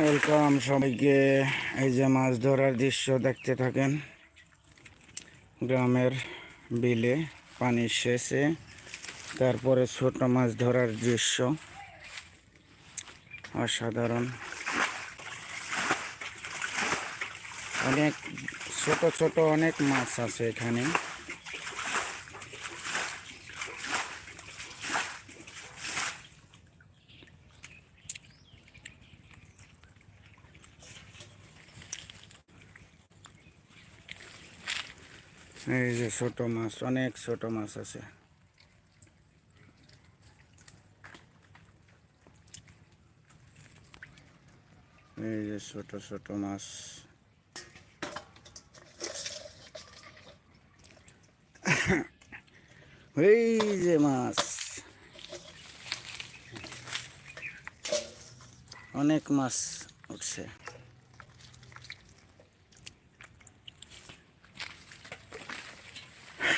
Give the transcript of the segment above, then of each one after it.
Welcome সবাইকে। এই যে মাছ ধরার দৃশ্য দেখতে থাকেন। গ্রামের বিলে পানি শেষে তারপরে ছোট মাছ ধরার দৃশ্য। অসাধারণ। অনেক ছোট ছোট অনেক মাছ আছে এখানে এই যে ছোট মাছ, অনেক ছোট মাছ আছে। এই যে ছোট ছোট মাছ। এই যে মাছ। অনেক মাছ উঠছে।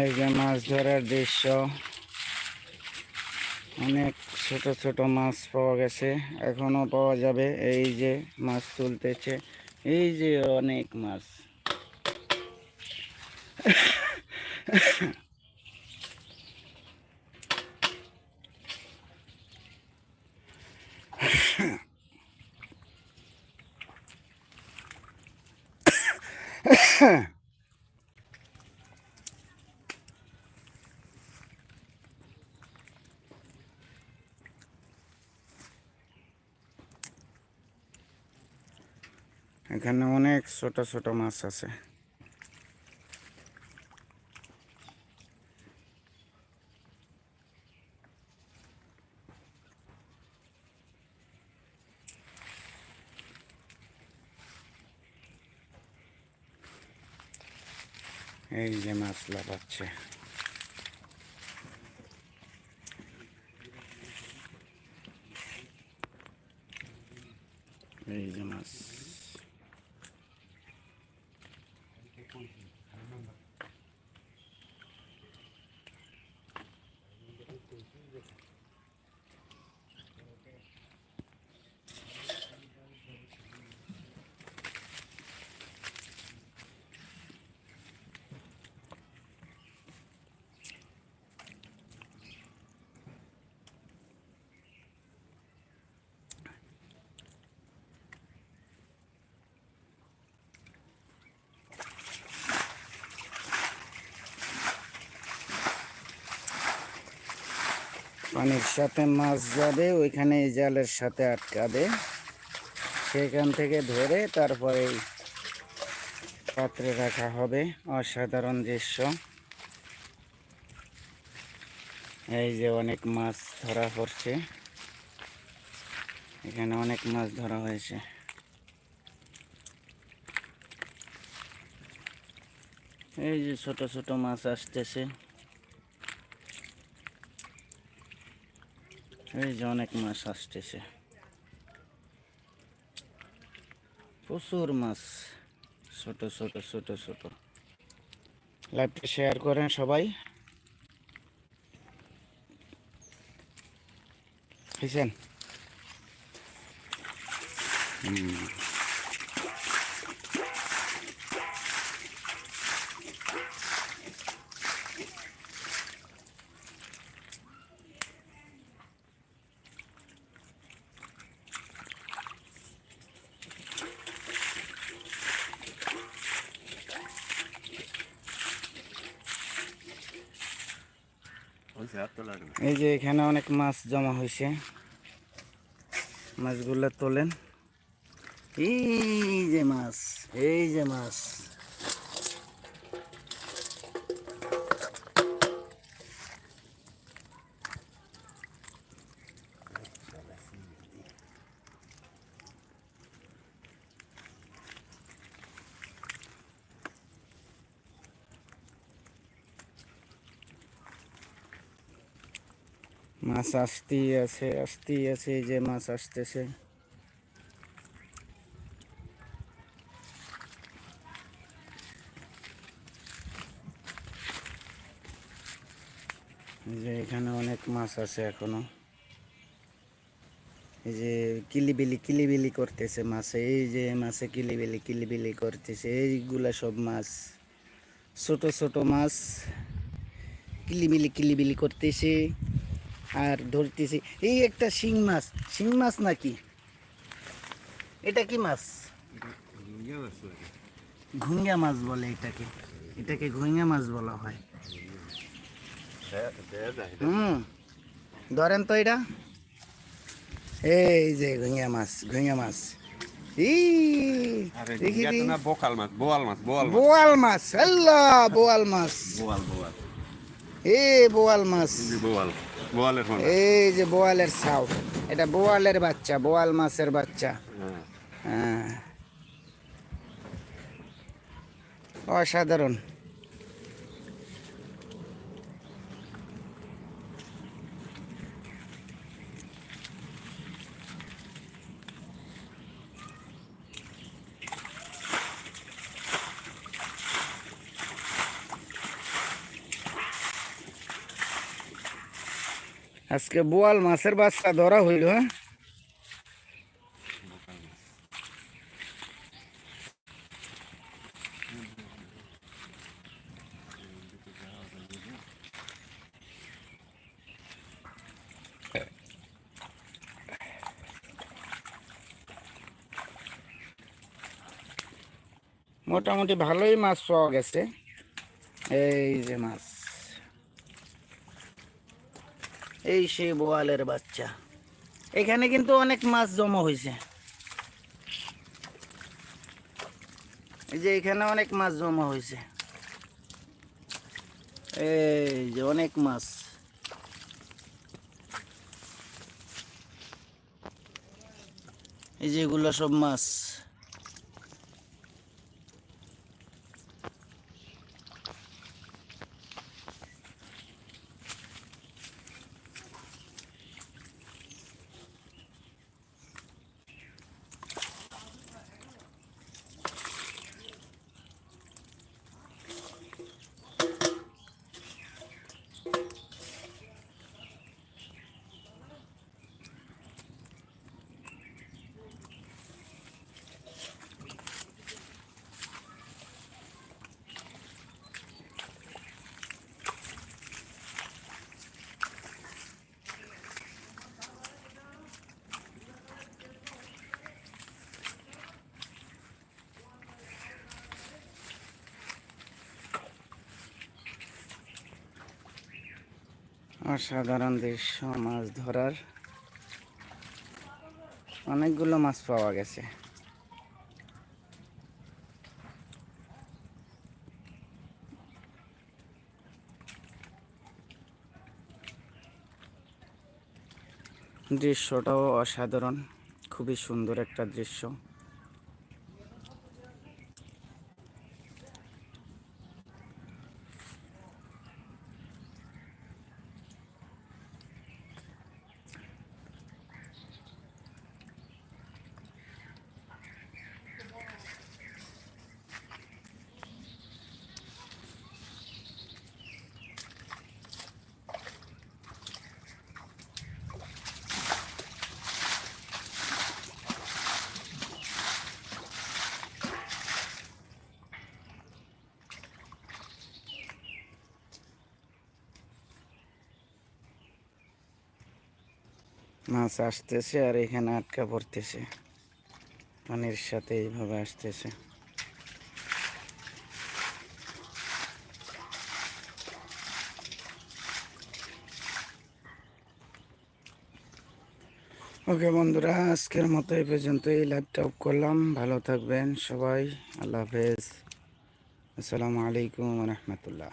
এই যে মাছ ধরার দৃশ্য। অনেক ছোট ছোট মাছ পাওয়া গেছে, এখনও পাওয়া যাবে। এই যে মাছ তুলতেছে, এই যে অনেক মাছ। এখানে অনেক ছোট ছোট মাছ আছে। এই যে মাছ লাফাচ্ছে। এই যে মাছ। পানির সাথে মাছ যাবে, ওইখানে জালের সাথে আটকাবে। সেখান থেকে ধরে তারপরে পাত্রে রাখা হবে, অসাধারণ দৃশ্য। এই যে অনেক মাছ ধরা পড়ছে। এখানে অনেক মাছ ধরা হয়েছে। এই যে ছোট ছোট মাছ আসতেছে। এই যে অনেক মাছ আসতেছে। প্রচুর মাছ ছোট ছোট ছোট ছোট। লাইভটা শেয়ার করেন সবাই। হয়েছেন? হুম। এই যে এখানে অনেক মাছ জমা হয়েছে মাছগুলো তোলেন। এই যে মাছ, এই যে মাছ। মাছ আসতেই আছে আসতেই আছে, এই যে মাছ আসতেছে। যে এখানে অনেক মাছ আছে এখনও। এই যে কিলিবিলি কিলিবিলি করতেছে মাছে, এই যে মাছে কিলিবিলি কিলিবিলি করতেছে, এইগুলা সব মাছ। ছোট ছোট মাছ, কিলিবিলি কিলিবিলি করতেছে। আর ধরতেছি। এই একটা শিং মাছ। শিং মাছ নাকি? এটা কি মাছ? ঘুঙ্গা মাছ বলে এটাকে। এটাকে ঘুঙ্গা মাছ বলা হয়। হুম। ধরেন তো এটা। এই যে ঘুঙ্গা মাছ ঘুঙ্গা মাছ। বোয়াল মাছ বোয়াল মাছ। বোয়াল মাছ বোয়াল মাছ। বোয়াল বোয়াল। এ বোয়াল মাছ। বোয়াল। বোয়ালের এই যে বোয়ালের সাউ এটা বোয়ালের বাচ্চা বোয়াল মাছের বাচ্চা। হ্যাঁ। হ্যাঁ। অসাধারণ। আজকে বোয়াল মাছের বাচ্চা ধরা হইল হ্যাঁ? মোটামুটি ভালোই মাছ পাওয়া গেছে। এই যে মাছ। এই সে বোয়ালের বাচ্চা। এখানে কিন্তু অনেক মাছ জমা হয়েছে। এই যে এখানে অনেক মাছ জমা হয়েছে। এই যে অনেক মাছ। এই যে এগুলো সব মাছ। অসাধারণ দৃশ্য মাছ ধরার। অনেকগুলো মাছ পাওয়া গেছে। দৃশ্যটাও অসাধারণ খুবই সুন্দর একটা দৃশ্য। মাছ আসতেছে আর এখানে আটকা পড়তেছে। পানির সাথে এইভাবে আসতেছে। ওকে বন্ধুরা, আজকের মতো এই পর্যন্ত এই লাইভটা অফ করলাম। ভালো থাকবেন সবাই। আল্লাহ হাফেজ। আসসালামু আলাইকুম রহমতুল্লাহ।